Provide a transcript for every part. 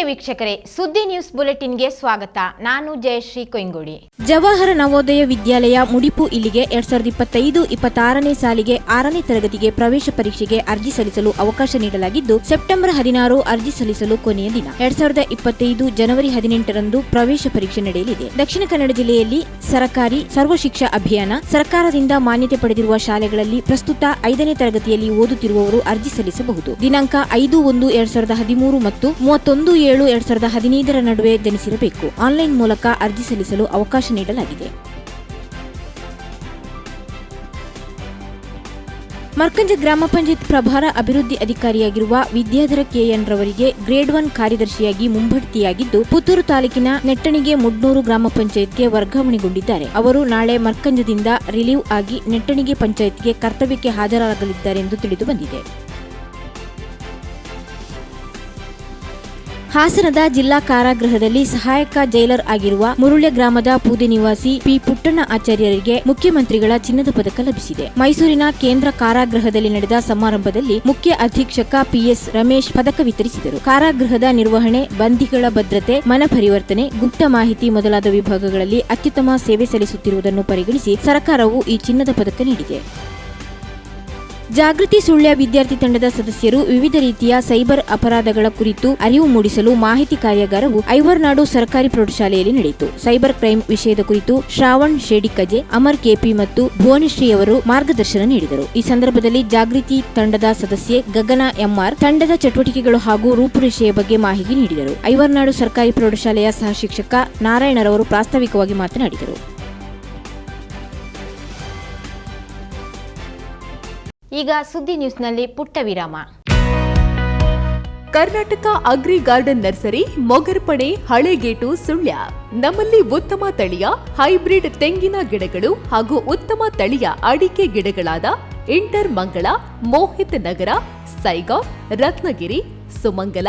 ನಮಸ್ತೆ ವೀಕ್ಷಕರೇ. ಸುದ್ದಿ ನ್ಯೂಸ್ ಬುಲೆಟಿನ್ಗೆ ಸ್ವಾಗತ. ನಾನು ಜಯಶ್ರೀ ಕೊಯ್ಂಗೋಡಿ ಜವಾಹರ ನವೋದಯ ವಿದ್ಯಾಲಯ ಮುಡಿಪು ಇಲ್ಲಿಗೆ ಎರಡ್ ಸಾವಿರದ ಇಪ್ಪತ್ತೈದು ಇಪ್ಪತ್ತಾರನೇ ಸಾಲಿಗೆ ಆರನೇ ತರಗತಿಗೆ ಪ್ರವೇಶ ಪರೀಕ್ಷೆಗೆ ಅರ್ಜಿ ಸಲ್ಲಿಸಲು ಅವಕಾಶ ನೀಡಲಾಗಿದ್ದು, ಸೆಪ್ಟೆಂಬರ್ ಹದಿನಾರು ಅರ್ಜಿ ಸಲ್ಲಿಸಲು ಕೊನೆಯ ದಿನ. ಎರಡ್ ಸಾವಿರದ ಇಪ್ಪತ್ತೈದು ಜನವರಿ ಹದಿನೆಂಟರಂದು ಪ್ರವೇಶ ಪರೀಕ್ಷೆ ನಡೆಯಲಿದೆ. ದಕ್ಷಿಣ ಕನ್ನಡ ಜಿಲ್ಲೆಯಲ್ಲಿ ಸರಕಾರಿ ಸರ್ವ ಶಿಕ್ಷಾ ಅಭಿಯಾನ, ಸರ್ಕಾರದಿಂದ ಮಾನ್ಯತೆ ಪಡೆದಿರುವ ಶಾಲೆಗಳಲ್ಲಿ ಪ್ರಸ್ತುತ ಐದನೇ ತರಗತಿಯಲ್ಲಿ ಓದುತ್ತಿರುವವರು ಅರ್ಜಿ ಸಲ್ಲಿಸಬಹುದು. ದಿನಾಂಕ ಐದು ಒಂದು ಎರಡ್ ಸಾವಿರದ ಹದಿಮೂರು ಮತ್ತು ಮೂವತ್ತೊಂದು ಏಳು ಎರಡ್ ಸಾವಿರದ ಹದಿನೈದರ ನಡುವೆ ಜನಿಸಿರಬೇಕು. ಆನ್ಲೈನ್ ಮೂಲಕ ಅರ್ಜಿ ಸಲ್ಲಿಸಲು ಅವಕಾಶ ನೀಡಲಾಗಿದೆ. ಮರ್ಕಂಜ ಗ್ರಾಮ ಪಂಚಾಯತ್ ಪ್ರಭಾರ ಅಭಿವೃದ್ಧಿ ಅಧಿಕಾರಿಯಾಗಿರುವ ವಿದ್ಯಾಧರ ಕೆಎನ್ ರವರಿಗೆ ಗ್ರೇಡ್ ಒನ್ ಕಾರ್ಯದರ್ಶಿಯಾಗಿ ಮುಂಬಡ್ತಿಯಾಗಿದ್ದು ಪುತ್ತೂರು ತಾಲೂಕಿನ ನೆಟ್ಟಣಿಗೆ ಮುಡ್ನೂರು ಗ್ರಾಮ ಪಂಚಾಯತ್ಗೆ ವರ್ಗಾವಣೆಗೊಂಡಿದ್ದಾರೆ. ಅವರು ನಾಳೆ ಮರ್ಕಂಜದಿಂದ ರಿಲೀವ್ ಆಗಿ ನೆಟ್ಟಣಿಗೆ ಪಂಚಾಯತ್ಗೆ ಕರ್ತವ್ಯಕ್ಕೆ ಹಾಜರಾಗಲಿದ್ದಾರೆ ಎಂದು ಹಾಸನದ ಜಿಲ್ಲಾ ಕಾರಾಗೃಹದಲ್ಲಿ ಸಹಾಯಕ ಜೈಲರ್ ಆಗಿರುವ ಮುರುಳ್ಯ ಗ್ರಾಮದ ಪೂದಿ ನಿವಾಸಿ ಪಿ ಪುಟ್ಟಣ್ಣ ಆಚಾರ್ಯರಿಗೆ ಮುಖ್ಯಮಂತ್ರಿಗಳ ಚಿನ್ನದ ಪದಕ ಲಭಿಸಿದೆ. ಮೈಸೂರಿನ ಕೇಂದ್ರ ಕಾರಾಗೃಹದಲ್ಲಿ ನಡೆದ ಸಮಾರಂಭದಲ್ಲಿ ಮುಖ್ಯ ಅಧೀಕ್ಷಕ ಪಿಎಸ್ ರಮೇಶ್ ಪದಕ ವಿತರಿಸಿದರು. ಕಾರಾಗೃಹದ ನಿರ್ವಹಣೆ, ಬಂಧಿಗಳ ಭದ್ರತೆ, ಮನ ಪರಿವರ್ತನೆ, ಗುಪ್ತ ಮಾಹಿತಿ ಮೊದಲಾದ ವಿಭಾಗಗಳಲ್ಲಿ ಅತ್ಯುತ್ತಮ ಸೇವೆ ಸಲ್ಲಿಸುತ್ತಿರುವುದನ್ನು ಪರಿಗಣಿಸಿ ಸರ್ಕಾರವು ಈ ಚಿನ್ನದ ಪದಕ ನೀಡಿದೆ. ಜಾಗೃತಿ ಸುಳ್ಯ ವಿದ್ಯಾರ್ಥಿ ತಂಡದ ಸದಸ್ಯರು ವಿವಿಧ ರೀತಿಯ ಸೈಬರ್ ಅಪರಾಧಗಳ ಕುರಿತು ಅರಿವು ಮೂಡಿಸಲು ಮಾಹಿತಿ ಕಾರ್ಯಾಗಾರವು ಐವರ್ನಾಡು ಸರ್ಕಾರಿ ಪ್ರೌಢಶಾಲೆಯಲ್ಲಿ ನಡೆಯಿತು. ಸೈಬರ್ ಕ್ರೈಂ ವಿಷಯದ ಕುರಿತು ಶ್ರಾವಣ್ ಶೇಡಿಕಜೆ, ಅಮರ್ ಕೆಪಿ ಮತ್ತು ಭುವನಶ್ರೀ ಅವರು ಮಾರ್ಗದರ್ಶನ ನೀಡಿದರು. ಈ ಸಂದರ್ಭದಲ್ಲಿ ಜಾಗೃತಿ ತಂಡದ ಸದಸ್ಯೆ ಗಗನ ಎಂಆರ್ ತಂಡದ ಚಟುವಟಿಕೆಗಳು ಹಾಗೂ ರೂಪುರೇಷೆಯ ಬಗ್ಗೆ ಮಾಹಿತಿ ನೀಡಿದರು. ಐವರ್ನಾಡು ಸರ್ಕಾರಿ ಪ್ರೌಢಶಾಲೆಯ ಸಹ ಶಿಕ್ಷಕ ನಾರಾಯಣರವರು ಪ್ರಾಸ್ತಾವಿಕವಾಗಿ ಮಾತನಾಡಿದರು. ಈಗ ಸುದ್ದಿ ನ್ಯೂಸ್ನಲ್ಲಿ ಪುಟ್ಟ ವಿರಾಮ Karnataka agri garden nursery Mogarpane Halegate Sullia. ನಮ್ಮಲ್ಲಿ ಉತ್ತಮ ತಳಿಯ, ಹೈಬ್ರಿಡ್ ತೆಂಗಿನ ಗಿಡಗಳು ಹಾಗೂ ಉತ್ತಮ ತಳಿಯ ಅಡಿಕೆ ಗಿಡಗಳಾದ ಇಂಟರ್ ಮಂಗಳ, ಮೋಹಿತ್ ನಗರ ಸೈಗಾಂವ್ ರತ್ನಗಿರಿ, ಸುಮಂಗಲ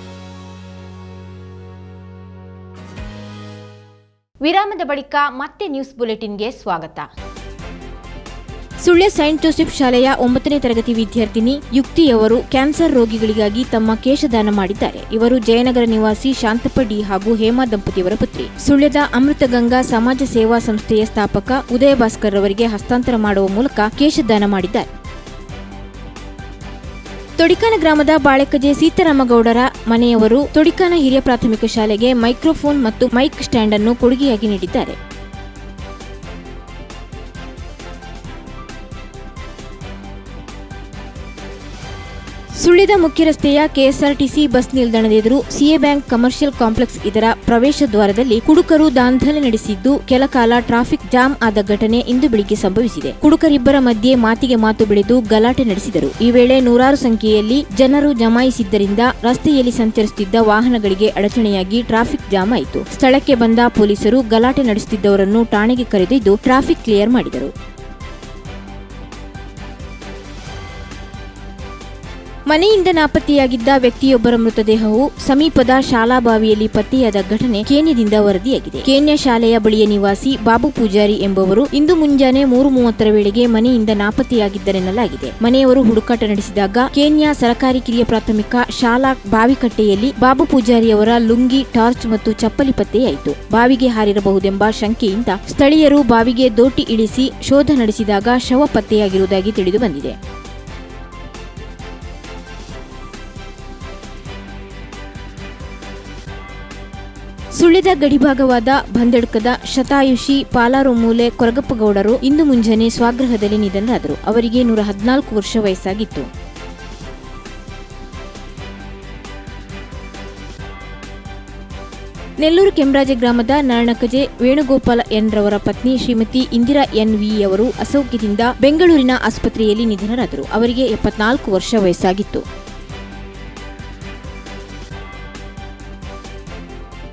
ವಿರಾಮದ ಬಳಿಕ ಮತ್ತೆ ನ್ಯೂಸ್ ಬುಲೆಟಿನ್ಗೆ ಸ್ವಾಗತ. ಸುಳ್ಯ ಸೈಂಟ್ ಜೋಸೆಫ್ ಶಾಲೆಯ ಒಂಬತ್ತನೇ ತರಗತಿ ವಿದ್ಯಾರ್ಥಿನಿ ಯುಕ್ತಿಯವರು ಕ್ಯಾನ್ಸರ್ ರೋಗಿಗಳಿಗಾಗಿ ತಮ್ಮ ಕೇಶದಾನ ಮಾಡಿದ್ದಾರೆ. ಇವರು ಜಯನಗರ ನಿವಾಸಿ ಶಾಂತಪ್ಪ ಡಿ ಹಾಗೂ ಹೇಮಾ ದಂಪತಿಯವರ ಪುತ್ರಿ. ಸುಳ್ಯದ ಅಮೃತಗಂಗಾ ಸಮಾಜ ಸೇವಾ ಸಂಸ್ಥೆಯ ಸ್ಥಾಪಕ ಉದಯ ಭಾಸ್ಕರ್ ಅವರಿಗೆ ಹಸ್ತಾಂತರ ಮಾಡುವ ಮೂಲಕ ಕೇಶದಾನ ಮಾಡಿದ್ದಾರೆ. ತೊಡಿಕಾನ ಗ್ರಾಮದ ಬಾಳೆಕಜೆ ಸೀತಾರಾಮಗೌಡರ ಮನೆಯವರು ತೊಡಿಕಾನ ಹಿರಿಯ ಪ್ರಾಥಮಿಕ ಶಾಲೆಗೆ ಮೈಕ್ರೋಫೋನ್ ಮತ್ತು ಮೈಕ್ ಸ್ಟ್ಯಾಂಡ್ ಅನ್ನು ಕೊಡುಗೆಯಾಗಿ ನೀಡಿದ್ದಾರೆ. ಸುಳ್ಯದ ಮುಖ್ಯ ರಸ್ತೆಯ ಕೆಎಸ್ಆರ್ಟಿಸಿ ಬಸ್ ನಿಲ್ದಾಣದ ಎದುರು ಸಿಎ ಬ್ಯಾಂಕ್ ಕಮರ್ಷಿಯಲ್ ಕಾಂಪ್ಲೆಕ್ಸ್ ಇದರ ಪ್ರವೇಶ ದ್ವಾರದಲ್ಲಿ ಕುಡುಕರು ದಾಂಧಲೆ ನಡೆಸಿದ್ದು ಕೆಲ ಕಾಲ ಟ್ರಾಫಿಕ್ ಜಾಮ್ ಆದ ಘಟನೆ ಇಂದು ಬೆಳಿಗ್ಗೆ ಸಂಭವಿಸಿದೆ. ಕುಡುಕರಿಬ್ಬರ ಮಧ್ಯೆ ಮಾತಿಗೆ ಮಾತು ಬೆಳೆದು ಗಲಾಟೆ ನಡೆಸಿದರು. ಈ ವೇಳೆ ನೂರಾರು ಸಂಖ್ಯೆಯಲ್ಲಿ ಜನರು ಜಮಾಯಿಸಿದ್ದರಿಂದ ರಸ್ತೆಯಲ್ಲಿ ಸಂಚರಿಸುತ್ತಿದ್ದ ವಾಹನಗಳಿಗೆ ಅಡಚಣೆಯಾಗಿ ಟ್ರಾಫಿಕ್ ಜಾಮ್ ಆಯಿತು. ಸ್ಥಳಕ್ಕೆ ಬಂದ ಪೊಲೀಸರು ಗಲಾಟೆ ನಡೆಸುತ್ತಿದ್ದವರನ್ನು ಠಾಣೆಗೆ ಕರೆದೊಯ್ದು ಟ್ರಾಫಿಕ್ ಕ್ಲಿಯರ್ ಮಾಡಿದರು. ಮನೆಯಿಂದ ನಾಪತ್ತೆಯಾಗಿದ್ದ ವ್ಯಕ್ತಿಯೊಬ್ಬರ ಮೃತದೇಹವು ಸಮೀಪದ ಶಾಲಾ ಬಾವಿಯಲ್ಲಿ ಪತ್ತೆಯಾದ ಘಟನೆ ಕೇನ್ಯದಿಂದ ವರದಿಯಾಗಿದೆ. ಕೇನ್ಯ ಶಾಲೆಯ ಬಳಿಯ ನಿವಾಸಿ ಬಾಬು ಪೂಜಾರಿ ಎಂಬುವರು ಇಂದು ಮುಂಜಾನೆ ಮೂರು ಮೂವತ್ತರ ವೇಳೆಗೆ ಮನೆಯಿಂದ ನಾಪತ್ತೆಯಾಗಿದ್ದರೆನ್ನಲಾಗಿದೆ. ಮನೆಯವರು ಹುಡುಕಾಟ ನಡೆಸಿದಾಗ ಕೇನ್ಯ ಸರಕಾರಿ ಕಿರಿಯ ಪ್ರಾಥಮಿಕ ಶಾಲಾ ಬಾವಿಕಟ್ಟೆಯಲ್ಲಿ ಬಾಬು ಪೂಜಾರಿಯವರ ಲುಂಗಿ, ಟಾರ್ಚ್ ಮತ್ತು ಚಪ್ಪಲಿ ಪತ್ತೆಯಾಯಿತು. ಬಾವಿಗೆ ಹಾರಿರಬಹುದೆಂಬ ಶಂಕೆಯಿಂದ ಸ್ಥಳೀಯರು ಬಾವಿಗೆ ದೋಟಿ ಇಳಿಸಿ ಶೋಧ ನಡೆಸಿದಾಗ ಶವ ಪತ್ತೆಯಾಗಿರುವುದಾಗಿ ತಿಳಿದು ಸುಳ್ಯದ ಗಡಿಭಾಗವಾದ ಬಂದಡ್ಕದ ಶತಾಯುಷಿ ಪಾಲಾರು ಮೂಲೆ ಕೊರಗಪ್ಪಗೌಡರು ಇಂದು ಮುಂಜಾನೆ ಸ್ವಾಗ್ರಹದಲ್ಲಿ ನಿಧನರಾದರು. ಅವರಿಗೆ ನೂರ ಹದಿನಾಲ್ಕು ವರ್ಷ ವಯಸ್ಸಾಗಿತ್ತು. ನೆಲ್ಲೂರು ಕೆಂಬ್ರಾಜೆ ಗ್ರಾಮದ ನಾರಣಕಜೆ ವೇಣುಗೋಪಾಲ ಎನ್ ರವರ ಪತ್ನಿ ಶ್ರೀಮತಿ ಇಂದಿರಾ ಎನ್ ವಿ ಅವರು ಅಸೌಖ್ಯದಿಂದ ಬೆಂಗಳೂರಿನ ಆಸ್ಪತ್ರೆಯಲ್ಲಿ ನಿಧನರಾದರು. ಅವರಿಗೆ ಎಪ್ಪತ್ನಾಲ್ಕು ವರ್ಷ ವಯಸ್ಸಾಗಿತ್ತು.